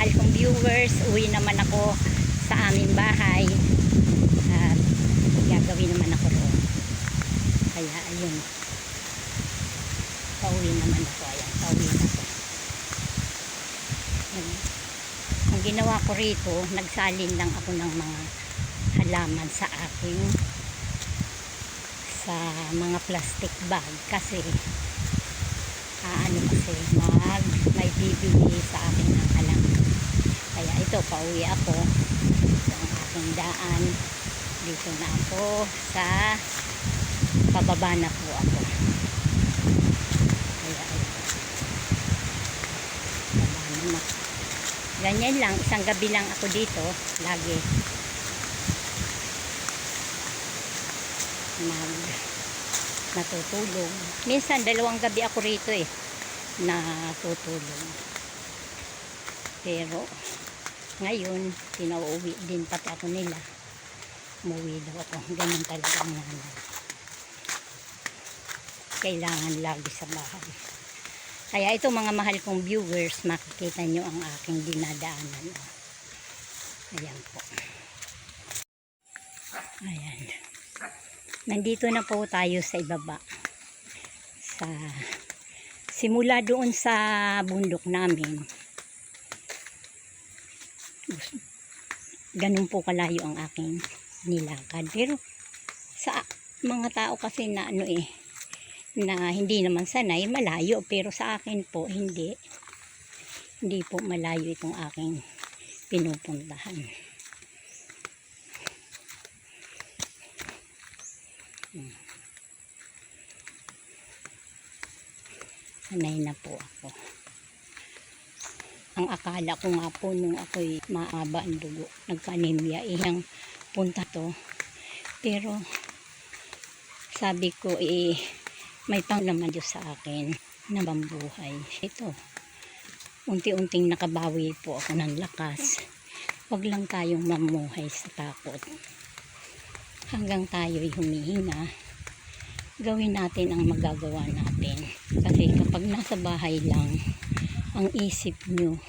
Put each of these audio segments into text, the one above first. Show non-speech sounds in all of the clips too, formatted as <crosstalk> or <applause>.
mahal kong viewers, uwi naman ako sa aming bahay. At gagawin naman ako roon. Kaya ayun. Pauwi naman ako. Ayan, pauwi na ako. Ang ginawa ko rito, nagsalin lang ako ng mga halaman sa aking sa mga plastic bag kasi ah, ano kasi mag may bibili sa akin ng halaman kaya ito pauwi ako sa aking daan. Dito na ako sa pababa na po ako. Kaya na. Ganyan lang isang gabi lang ako dito lagi. Mag natutulog. Minsan dalawang gabi ako rito eh natutulog. Pero ngayon pinauwi din pati ako nila. Umuwi daw ako. Ganun talaga ang nanay. Kailangan lagi sa bahay. Kaya ito mga mahal kong viewers, makikita nyo ang aking dinadaanan. Ayan po. Ayan. Nandito na po tayo sa ibaba. Sa simula doon sa bundok namin. Ganun po kalayo ang aking nilakad. Pero sa mga tao kasi na ano eh, na hindi naman sanay, malayo. Pero sa akin po, hindi. Hindi po malayo itong aking pinupuntahan. sanay na po ako. Ang akala ko nga po nung ako'y maaba ang dugo, nagka-anemia, iyang punta to. Pero sabi ko eh, may pang naman Diyos sa akin na bambuhay. Ito, unti-unting nakabawi po ako ng lakas. Huwag lang tayong mamuhay sa takot. Hanggang tayo'y humihinga, gawin natin ang magagawa natin. Kasi kapag nasa bahay lang, ang isip nyo,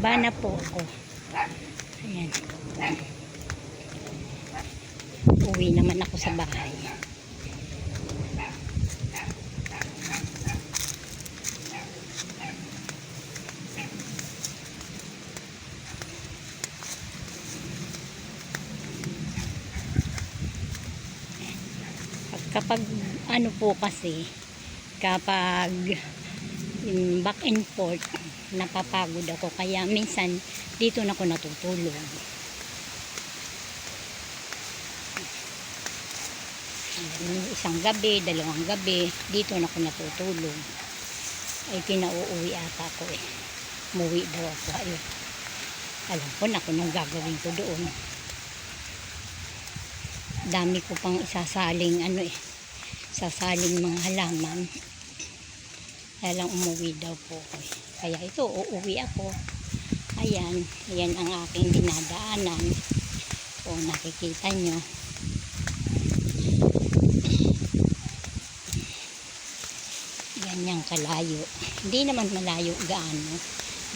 Baba na po ako. Ayan. Uwi naman ako sa bahay. Kapag ano po kasi, kapag back and forth, napapagod ako. Kaya minsan, dito na ako natutulog. Isang gabi, dalawang gabi, dito na ako natutulog. Ay, pinauuwi ata ko eh. Muwi daw ako. Ayun. Alam ko na kung anong gagawin ko doon. Dami ko pang isasaling ano eh. Sasaling mga halaman. Kaya lang umuwi daw po. Kaya ito, uuwi ako. Ayan, ayan ang aking dinadaanan. O nakikita nyo. Ganyang kalayo. Hindi naman malayo gaano.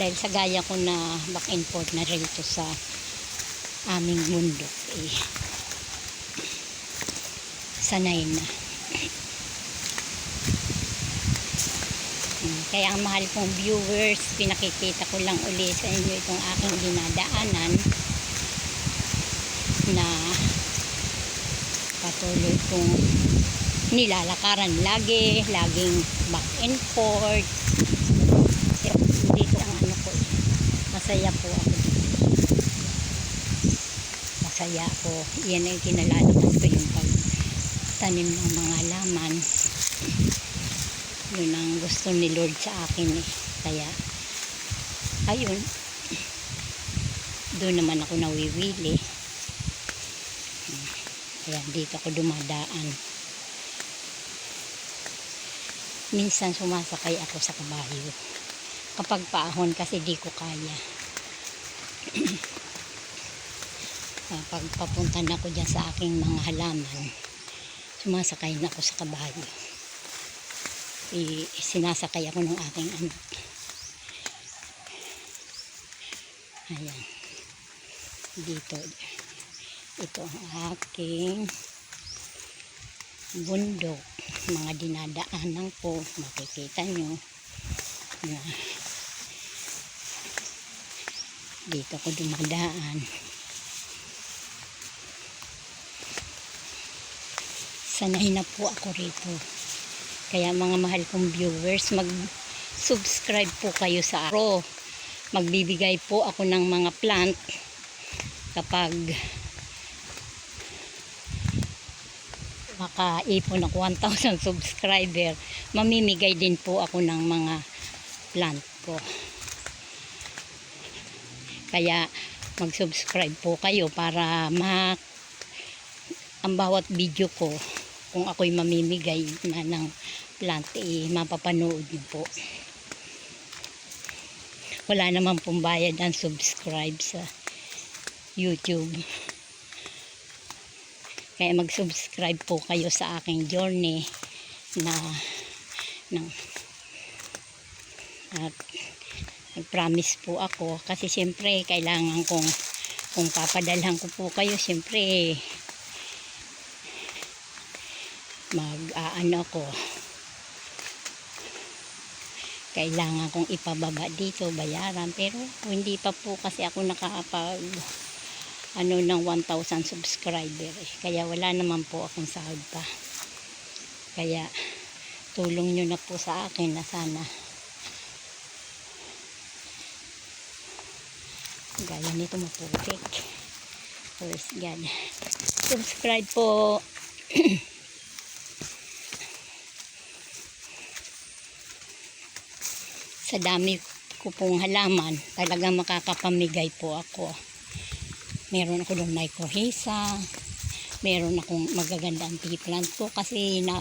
Dahil sa gaya ko na back and forth na rito sa aming mundo. Eh, sanay na. Kaya ang mahal kong viewers, pinakikita ko lang uli sa inyo itong aking dinadaanan na patuloy kong nilalakaran lagi, laging back and forth. Dito ang ano ko, masaya po ako. Masaya ako. Yan ay kinalalaman ko yung pagtanim ng mga laman yun ang gusto ni Lord sa akin eh. Kaya, ayun, doon naman ako nawiwili. Kaya dito ako dumadaan. Minsan sumasakay ako sa kabayo. Kapag paahon kasi di ko kaya. <clears throat> Kapag papunta na ako dyan sa aking mga halaman, sumasakay na ako sa kabayo i- sinasakay ako ng aking anak. Ayan. Dito. Ito ang aking bundok. Mga dinadaanan ko. Makikita nyo. Na dito ko dumadaan. Sanay na po ako rito. Kaya mga mahal kong viewers, mag-subscribe po kayo sa Aro. Magbibigay po ako ng mga plant kapag makaipon ako 1,000 subscriber. Mamimigay din po ako ng mga plant ko. Kaya mag-subscribe po kayo para ma ang bawat video ko kung ako'y mamimigay na ng plant, eh, mapapanood niyo po. Wala naman pong bayad ang subscribe sa YouTube. Kaya mag-subscribe po kayo sa aking journey na ng at nag-promise po ako kasi siyempre kailangan kong kung papadalhan ko po kayo siyempre mag aano ko kailangan kong ipababa dito bayaran. Pero hindi pa po kasi ako nakakapag ano ng 1,000 subscriber. Eh. kaya wala naman po akong sahod pa. Kaya tulong nyo na po sa akin na sana. Gaya nito maputik. Praise God? Subscribe po <clears throat> sa dami ko pong halaman, talagang makakapamigay po ako. Meron ako doon microhisa, meron akong magagandang tea plant ko kasi na,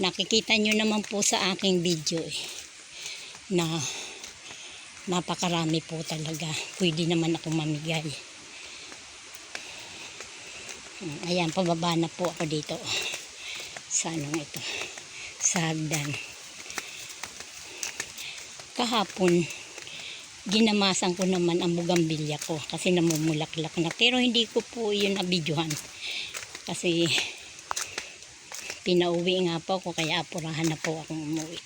nakikita nyo naman po sa aking video eh, na napakarami po talaga. Pwede naman ako mamigay. Ayan, pababa na po ako dito. Sa anong ito? Sa hagdan kahapon ginamasan ko naman ang bugambilya ko kasi namumulaklak na. Pero hindi ko po yun nabidyohan. Kasi pinauwi nga po ako kaya apurahan na po akong umuwi.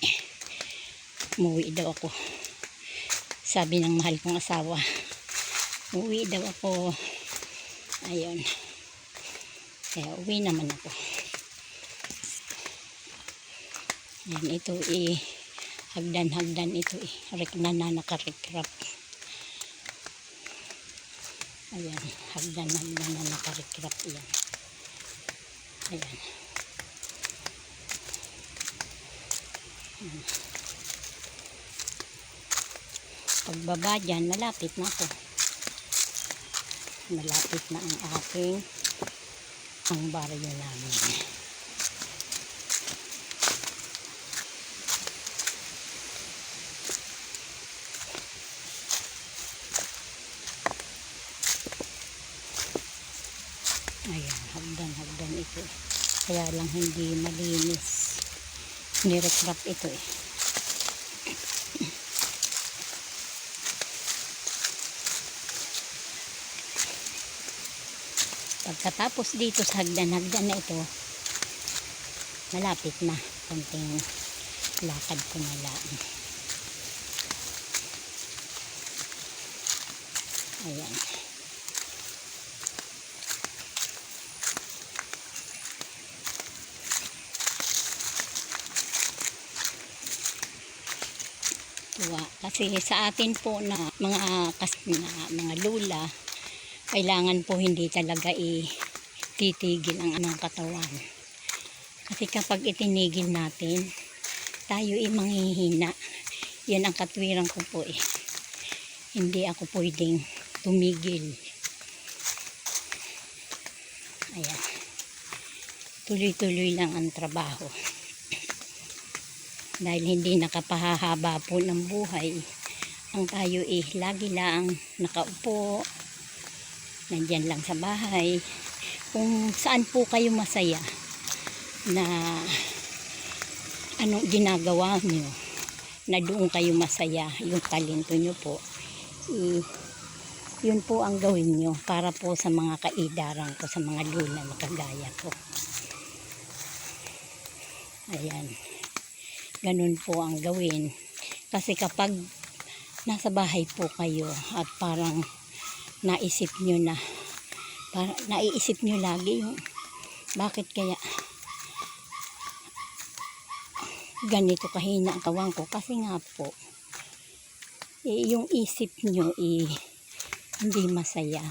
Umuwi daw ako. Sabi ng mahal kong asawa. Umuwi daw ako. Ayun. Kaya uwi naman ako. Yan, ito eh, hagdan-hagdan ito eh. Rekna na nakarikrap. Ayan, hagdan-hagdan na nakarikrap yan. Ayan. Ayan. Pagbaba dyan, malapit na ako. Malapit na ang aking ang baryo namin. Ayan, hagdan-hagdan ito. Kaya lang hindi malinis. Nirekrap ito eh. Pagkatapos dito sa hagdan-hagdan na ito, malapit na. Konting lakad ko na lang. Ayan. Kasi sa atin po na mga kas na mga lula, kailangan po hindi talaga ititigil ang anong katawan. Kasi kapag itinigil natin, tayo ay manghihina. Yan ang katwiran ko po eh. Hindi ako pwedeng tumigil. Ayan. Tuloy-tuloy lang ang trabaho. Dahil hindi nakapahahaba po ng buhay, ang tayo eh lagi lang nakaupo, nandyan lang sa bahay. Kung saan po kayo masaya na anong ginagawa nyo, na doon kayo masaya, yung talento nyo po, i- yun po ang gawin nyo para po sa mga kaidaran ko, sa mga luna na kagaya ko. Ayan. Ganun po ang gawin. Kasi kapag nasa bahay po kayo at parang naisip nyo na para, naiisip nyo lagi yung bakit kaya ganito kahina ang kawan ko kasi nga po eh, yung isip nyo eh, hindi masaya